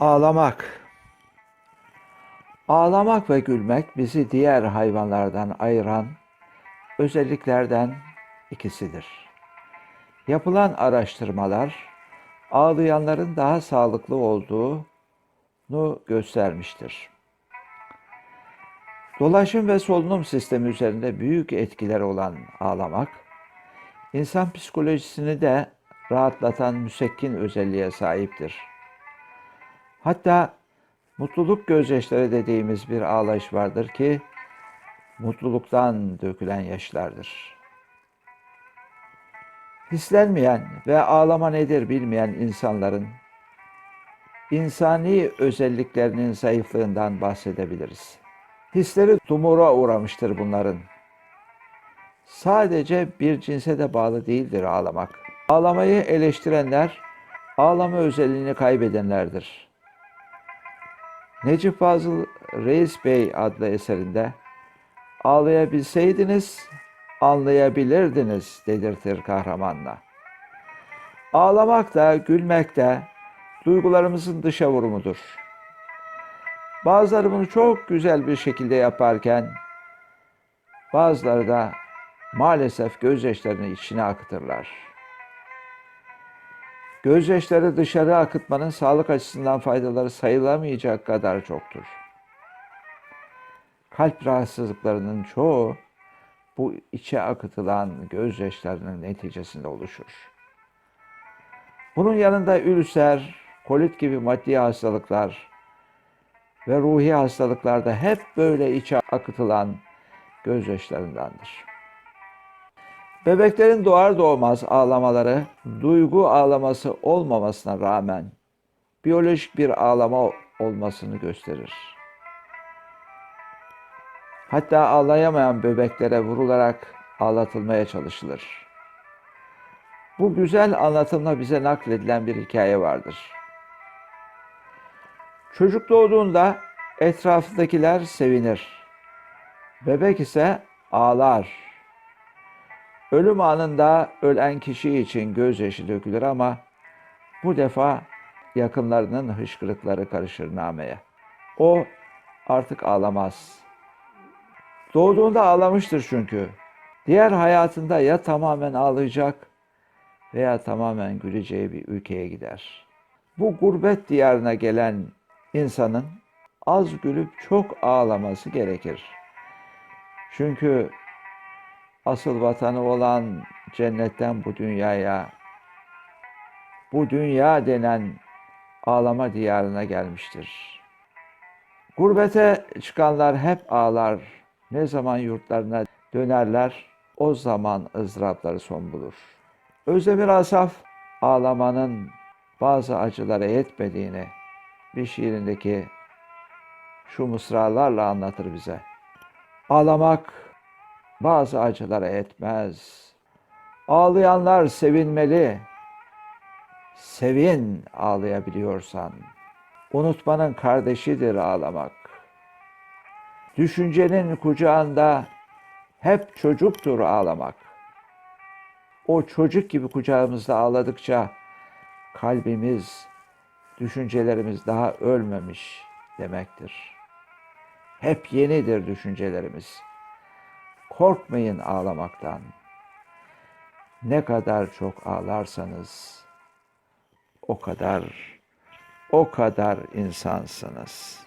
Ağlamak. Ağlamak ve gülmek bizi diğer hayvanlardan ayıran özelliklerden ikisidir. Yapılan araştırmalar ağlayanların daha sağlıklı olduğunu göstermiştir. Dolaşım ve solunum sistemi üzerinde büyük etkileri olan ağlamak, insan psikolojisini de rahatlatan müsekkin özelliğe sahiptir. Hatta mutluluk gözyaşları dediğimiz bir ağlayış vardır ki mutluluktan dökülen yaşlardır. Hislenmeyen ve ağlama nedir bilmeyen insanların insani özelliklerinin zayıflığından bahsedebiliriz. Hisleri tumura uğramıştır bunların. Sadece bir cinse de bağlı değildir ağlamak. Ağlamayı eleştirenler ağlama özelliğini kaybedenlerdir. Necip Fazıl Reis Bey adlı eserinde ağlayabilseydiniz anlayabilirdiniz dedirtir kahramanla. Ağlamak da gülmek de duygularımızın dışa vurumudur. Bazıları bunu çok güzel bir şekilde yaparken bazıları da maalesef gözyaşlarını içine akıtırlar. Gözyaşları dışarı akıtmanın sağlık açısından faydaları sayılamayacak kadar çoktur. Kalp rahatsızlıklarının çoğu bu içe akıtılan gözyaşlarının neticesinde oluşur. Bunun yanında ülser, kolit gibi maddi hastalıklar ve ruhi hastalıklarda hep böyle içe akıtılan gözyaşlarındandır. Bebeklerin doğar doğmaz ağlamaları duygu ağlaması olmamasına rağmen biyolojik bir ağlama olmasını gösterir. Hatta ağlayamayan bebeklere vurularak ağlatılmaya çalışılır. Bu güzel anlatımla bize nakledilen bir hikaye vardır. Çocuk doğduğunda etrafındakiler sevinir. Bebek ise ağlar. Ölüm anında ölen kişi için gözyaşı dökülür ama bu defa yakınlarının hışkırıkları karışır nameye. O artık ağlamaz. Doğduğunda ağlamıştır çünkü. Diğer hayatında ya tamamen ağlayacak veya tamamen güleceği bir ülkeye gider. Bu gurbet diyarına gelen insanın az gülüp çok ağlaması gerekir. Çünkü asıl vatanı olan cennetten bu dünyaya, bu dünya denen ağlama diyarına gelmiştir. Gurbete çıkanlar hep ağlar. Ne zaman yurtlarına dönerler, o zaman ızdırapları son bulur. Özdemir Asaf, ağlamanın bazı acılara yetmediğini bir şiirindeki şu mısralarla anlatır bize. Ağlamak bazı acılara etmez. Ağlayanlar sevinmeli. Sevin ağlayabiliyorsan. Unutmanın kardeşidir ağlamak. Düşüncenin kucağında hep çocuktur ağlamak. O çocuk gibi kucağımızda ağladıkça kalbimiz, düşüncelerimiz daha ölmemiş demektir. Hep yenidir düşüncelerimiz. Korkmayın ağlamaktan. Ne kadar çok ağlarsanız o kadar o kadar insansınız.''